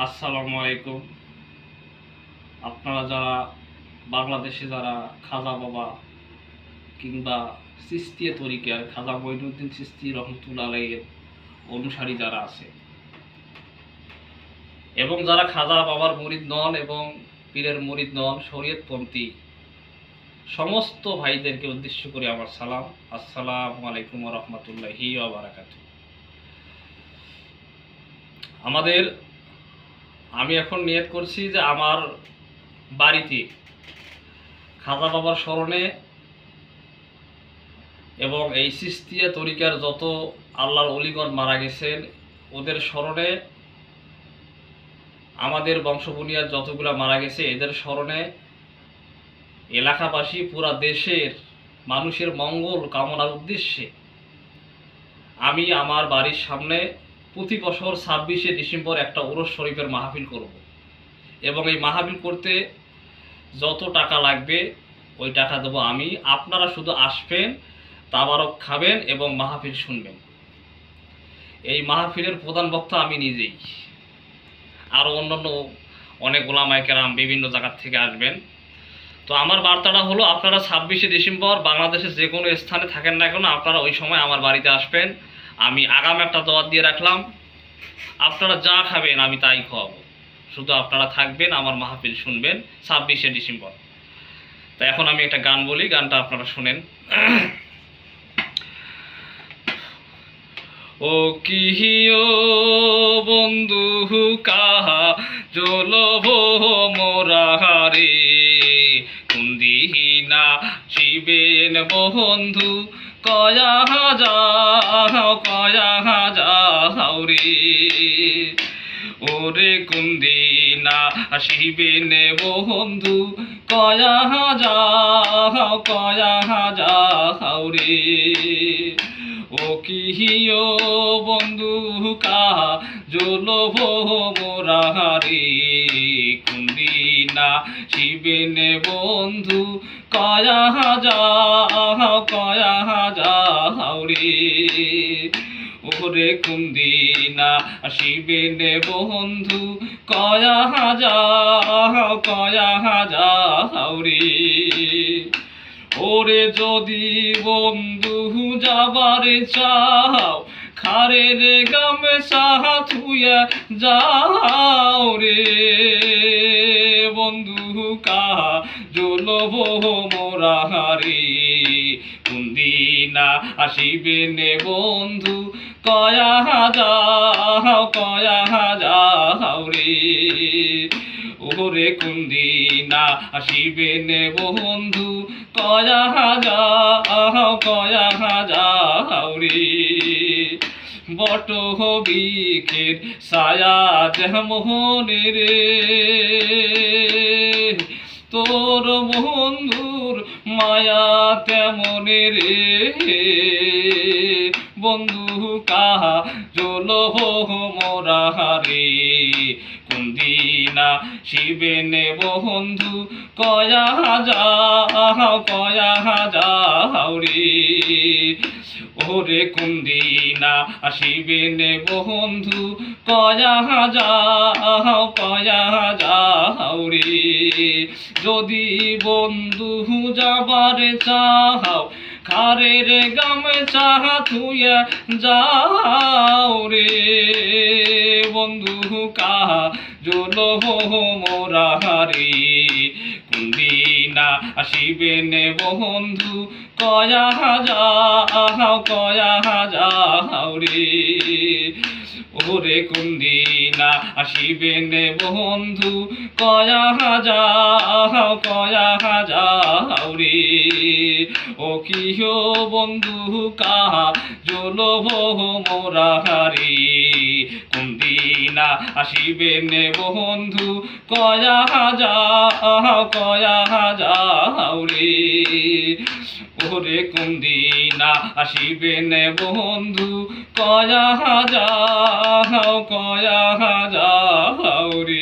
আসসালামু আলাইকুম। আপনারা যারা বাংলাদেশে যারা খাজা বাবা কিংবা সিস্তিয়া তরিকার খাজা মঈনুদ্দিন সিস্তি রহমতুল্লাহ আলাইয়ের অনুসারী যারা আছে, এবং যারা খাজা বাবার মুরিদ নন এবং পীরের মরিদ নন, শরীয়তপন্থী, সমস্ত ভাইদেরকে উদ্দেশ্য করে আমার সালাম। আসসালামু আলাইকুম রহমতুল্লাহি বারাকাতু আমাদের আমি এখন নিয়ত করছি যে আমার বাড়িতে খাজা বাবার স্মরণে এবং এই সিস্তিয়া তরিকার যত আল্লাহর অলিগণ মারা গেছেন, ওদের স্মরণে আমাদের বংশবুনিয়ার যতগুলা মারা গেছে, এদের স্মরণে এলাকাবাসী পুরা দেশের মানুষের মঙ্গল কামনার উদ্দেশ্যে আমি আমার বাড়ির সামনে প্রতি বছর ছাব্বিশে ডিসেম্বর একটা ওরস শরীফের মাহফিল করব। এবং এই মাহফিল করতে যত টাকা লাগবে, ওই টাকা দেবো আমি। আপনারা শুধু আসবেন, তাবারক খাবেন এবং মাহফিল শুনবেন। এই মাহফিলের প্রধান বক্তা আমি নিজেই। আরও অন্যান্য অনেক গোলামায় কেরাম বিভিন্ন জায়গার থেকে আসবেন। তো আমার বার্তাটা হলো, আপনারা ছাব্বিশে ডিসেম্বর বাংলাদেশের যে কোনো স্থানে থাকেন না কেন, আপনারা ওই সময় আমার বাড়িতে আসবেন। আমি আগাম একটা দাওয়াত দিয়ে রাখলাম। আপনারা যা খাবেন আমি তাই খাওয়াবো। শুধু আপনারা থাকবেন, আমার মাহফিল শুনবেন, ছাব্বিশে ডিসেম্বর। তা এখন আমি একটা গান বলি, গানটা আপনারা শুনেন। ও কিহিও বন্ধু কাহা জলভ মোরাহারে, কুন্দিহীনা শিবেন বন্ধু কয়া যাও কয়া যাও রে ওরে কুন্দিনা শিবেন বন্ধু, কয়া যাও কয়া যাও রে ও কিহিও বন্ধু কাহা জলভ মোরাহারে। কুন্দিনা শিবেন বন্ধু কয়া যাও কয়া যাও রে। ওরে কুন্দিনা শিবেন বন্ধু, কয়া যাও কয়া যাও রে। ওরে যদি বন্ধু যাবারে চাও, খারে রে গামে সাহা থুয়া যাও রে। বন্ধু কাহা জলভ মোরা হারে কুন্দিনা আসিবে নে বন্ধু, কয়া যাও কয়া যাও রে। ওরে কুন্দিনা আসিবে নে বন্ধু, কয়া যাও কয়া যাও রে। বট হবিখের সায়া যেমনে রে। তোর বন্ধুর মায়া তেমনে রে? বন্ধু কাহা জল মোরা রে কুন্দিনা শিবেনে বন্ধু, কয়া যাও কয়া যা রে? ওরে কুন্দিনা শিবেনে বন্ধু কয়া যাও কয়া যাও রে। যদি বন্ধু যাবারে চাও খারে রে গামে চাহা থুয়া যাও রে। বন্ধু কাহা জল মোরা রে কুন্দিনা আসিবেনে বন্ধু কয়া যাও কয়া হাজা রে। ওরে কুন্দিনা আসিবেনে বন্ধু, কয়া যাও কয়া যাও রে ও কিহ বন্ধু, কাহা জলভ মোরা হারি। কুন্দিনা আসিবেনে বন্ধু, কয়া যাও কয়া যাও রে ওরে কুন্দিনা আসিবেনে বন্ধু, কয়া যাও কয়া যাও রে